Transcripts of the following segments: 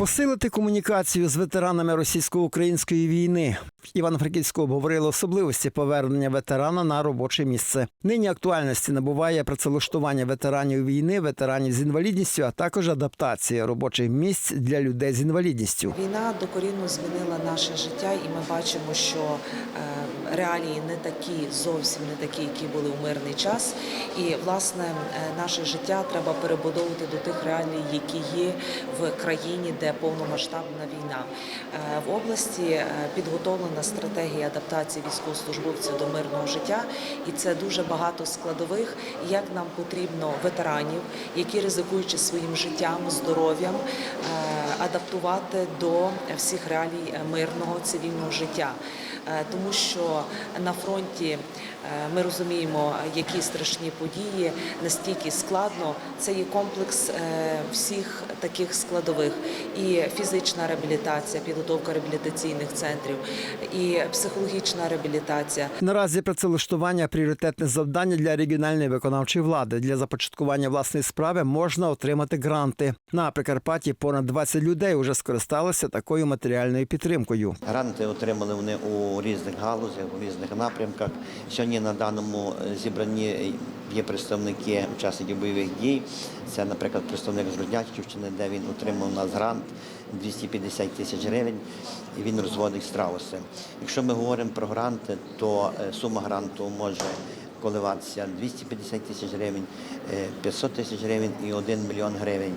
Посилити комунікацію з ветеранами російсько-української війни. Івано-Франківську обговорили особливості повернення ветерана на робоче місце. Нині актуальності набуває працевлаштування ветеранів війни, ветеранів з інвалідністю, а також адаптація робочих місць для людей з інвалідністю. Війна докорінно змінила наше життя, і ми бачимо, що е, реалії не такі, зовсім не такі, які були у мирний час. І власне е, наше життя треба перебудовувати до тих реалій, які є в країні, де повномасштабна війна. Е, В області е, підготовлена стратегія адаптації військовослужбовців до мирного життя, і це дуже багато складових, як нам потрібно ветеранів, які ризикуючи своїм життям, здоров'ям, е, адаптувати до всіх реалій е, мирного цивільного життя. Е, Тому що на фронті ми розуміємо, які страшні події, настільки складно. Це є комплекс всіх таких складових: і фізична реабілітація, підготовка реабілітаційних центрів, і психологічна реабілітація. Наразі працевлаштування пріоритетне завдання для регіональної виконавчої влади. Для започаткування власної справи можна отримати гранти. На Прикарпатті понад 20 людей вже скористалися такою матеріальною підтримкою. Гранти отримали вони у різних галузях, у різних напрямках. Сьогодні на даному е, зібранні є представники учасників бойових дій. Це, наприклад, представник з Руднячівщини, де він отримав у нас грант 250 тисяч гривень, і він розводить страуси. Якщо ми говоримо про гранти, то е, сума гранту може коливатися 250 тисяч гривень, е, 500 тисяч гривень і 1 мільйон гривень.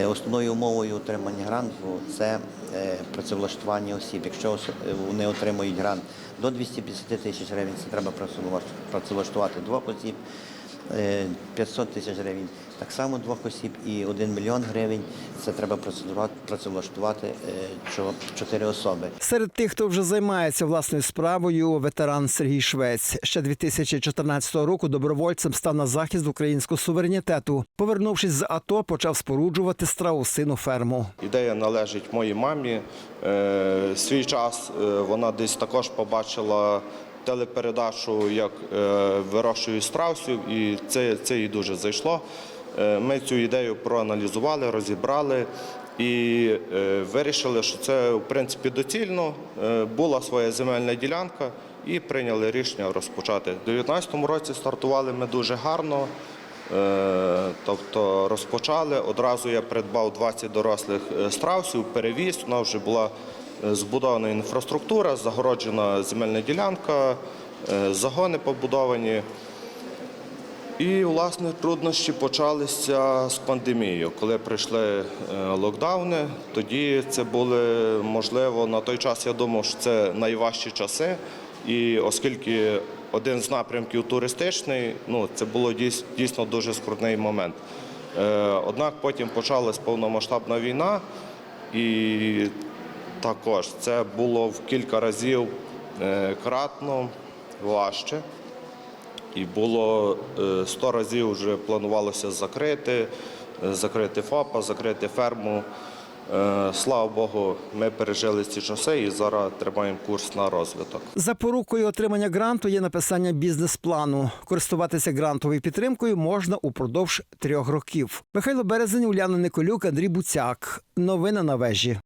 Е, Основною умовою отримання гранту це е, працевлаштування осіб. Якщо е, вони отримують грант до 250 тисяч гривень, це треба працевлаш- працевлаштувати двох осіб. Е, 500 тисяч гривень так само двох осіб і 1 мільйон гривень це треба працевлаштувати- працевлаштувати е, чотири особи. Серед тих, хто вже займається власною справою, ветеран Сергій Швець ще 2014 року добровольцем став на захист українського суверенітету. Повернувшись з АТО, почав споруджувати страусину ферму. Ідея належить моїй мамі. Е, Свій час е, вона десь також побачила телепередачу, як е, вирощують страусів, і це, це їй дуже зайшло. Е, Ми цю ідею проаналізували, розібрали і е, вирішили, що це в принципі доцільно. Була своя земельна ділянка і прийняли рішення розпочати. У 2019 році стартували ми дуже гарно. Тобто розпочали. Одразу я придбав 20 дорослих страусів, перевіз. Нас вже була збудована інфраструктура, загороджена земельна ділянка, е, загони побудовані. І, власне, труднощі почалися з пандемією. Коли прийшли е, локдауни, тоді це були, можливо, на той час я думав, що це найважчі часи. І оскільки один з напрямків туристичний, ну, це було дійсно дуже скрутний момент. Е, Однак потім почалась повномасштабна війна, і також це було в кілька разів е, кратно важче. І було е, 100 разів вже планувалося закрити, е, закрити ФАПа, закрити ферму. Е, Слава Богу, ми пережили ці часи і зараз тримаємо курс на розвиток. Запорукою отримання гранту є написання бізнес-плану. Користуватися грантовою підтримкою можна упродовж трьох років. Михайло Березень, Уляна Николюк, Андрій Буцяк. Новини на вежі.